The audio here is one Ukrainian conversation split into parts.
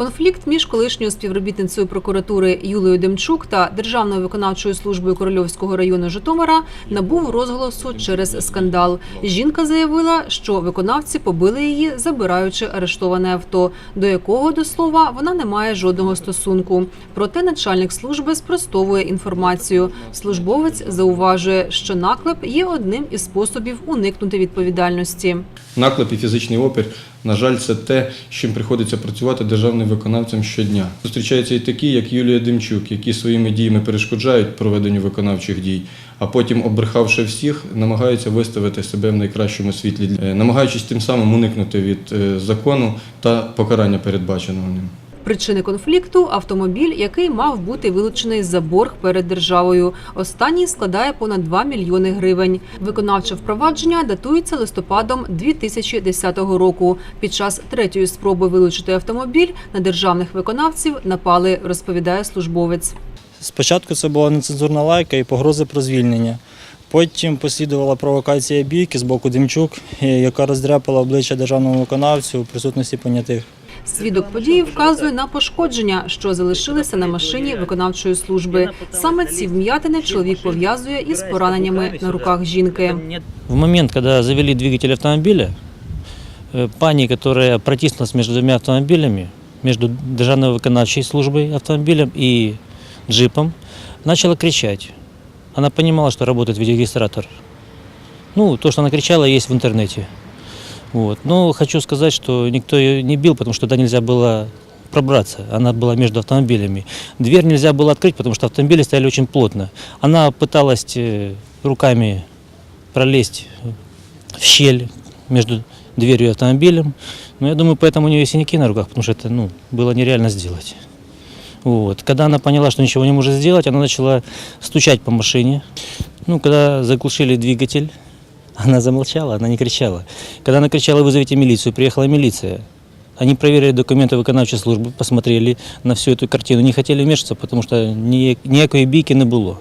Конфлікт між колишньою співробітницею прокуратури Юлією Демчук та Державною виконавчою службою Корольовського району Житомира набув розголосу через скандал. Жінка заявила, що виконавці побили її, забираючи арештоване авто, до якого до слова вона не має жодного стосунку. Проте начальник служби спростовує інформацію. Службовець зауважує, що наклеп є одним із способів уникнути відповідальності. Наклеп і фізичний опір, на жаль, це те, з чим приходиться працювати державним виконавцям щодня. Зустрічаються і такі, як Юлія Демчук, які своїми діями перешкоджають проведенню виконавчих дій, а потім, обрехавши всіх, намагаються виставити себе в найкращому світлі, е, намагаючись тим самим уникнути від е, закону та покарання передбаченого ним. Причини конфлікту автомобіль, який мав бути вилучений за борг перед державою. Останній складає понад 2 мільйони гривень. Виконавче впровадження датується листопадом 2010 року. Під час третьої спроби вилучити автомобіль на державних виконавців напали, розповідає службовець. Спочатку це була нецензурна лайка і погрози про звільнення. Потім послідувала провокація бійки з боку Демчук, яка роздряпала обличчя державному виконавцю у присутності понятих. Свідок події вказує на пошкодження, що залишилися на машині виконавчої служби. Саме ці вм'ятини чоловік пов'язує із пораненнями на руках жінки. В момент, когда завели двигатель автомобиля, э, пани, которая протиснулась между двумя автомобилями, между Державной виконавчей службой автомобилем и джипом, начала кричать. Она понимала, что работает видеорегистратор. Ну, то, что она кричала, есть в интернете. Вот. Но хочу сказать, что никто ее не бил, потому что туда нельзя было пробраться. Она была между автомобилями. Дверь нельзя было открыть, потому что автомобили стояли очень плотно. Она пыталась э, руками пролезть в щель между дверью и автомобилем. Но я думаю, поэтому у нее и синяки на руках, потому что это ну, было нереально сделать. Вот. Когда она поняла, что ничего не может сделать, она начала стучать по машине. Ну, когда заглушили двигатель, она замолчала, она не кричала. Когда она кричала «вызовите милицию», приехала милиция. Они проверили документы виконавчої служби, посмотрели на всю эту картину, не хотели вмешиваться, потому что ні- ніякої бійки не було.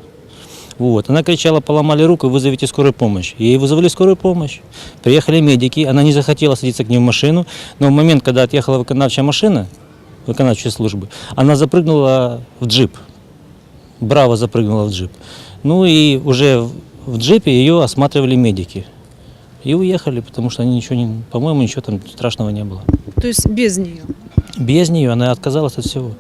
Вот. Она кричала, поломали руку, вызовите скорую помощь. Ей вызвали скорую помощь. Приехали медики, она не захотела садиться к ним в машину, но в момент, когда отъехала виконавчая машина, виконавчей службы, она запрыгнула в джип. Браво запрыгнула в джип. Ну и уже в- джипе ее осматривали медики. И уехали, потому что они ничего не, по-моему, ничего там страшного не было. Тобто без неї. Без нее она отказалась от всего.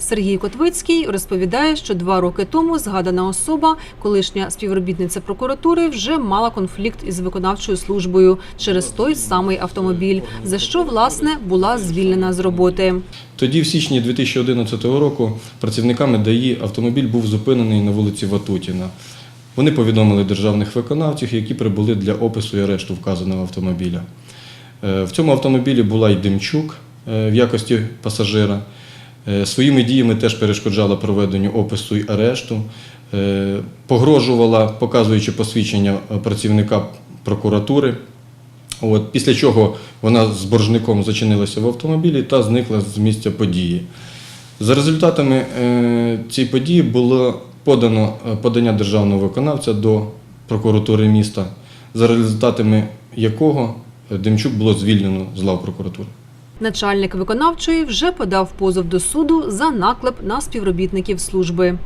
Сергій Котвицький розповідає, що два роки тому згадана особа, колишня співробітниця прокуратури, вже мала конфлікт із виконавчою службою через той самий автомобіль, за що власне була звільнена з роботи. Тоді, в січні 2011 року, працівниками ДАІ автомобіль був зупинений на вулиці Ватутіна. Вони повідомили державних виконавців, які прибули для опису і арешту вказаного автомобіля. Е, В цьому автомобілі була й Демчук е, в якості пасажира. Е, Своїми діями теж перешкоджала проведенню опису і арешту, погрожувала, показуючи посвідчення працівника прокуратури. От, після чого вона з боржником зачинилася в автомобілі та зникла з місця події. За результатами цієї події було подано е, подання державного виконавця до прокуратури міста, за результатами якого е, Демчук було звільнено з лав прокуратури. Начальник виконавчої вже подав позов до суду за наклеп на співробітників служби.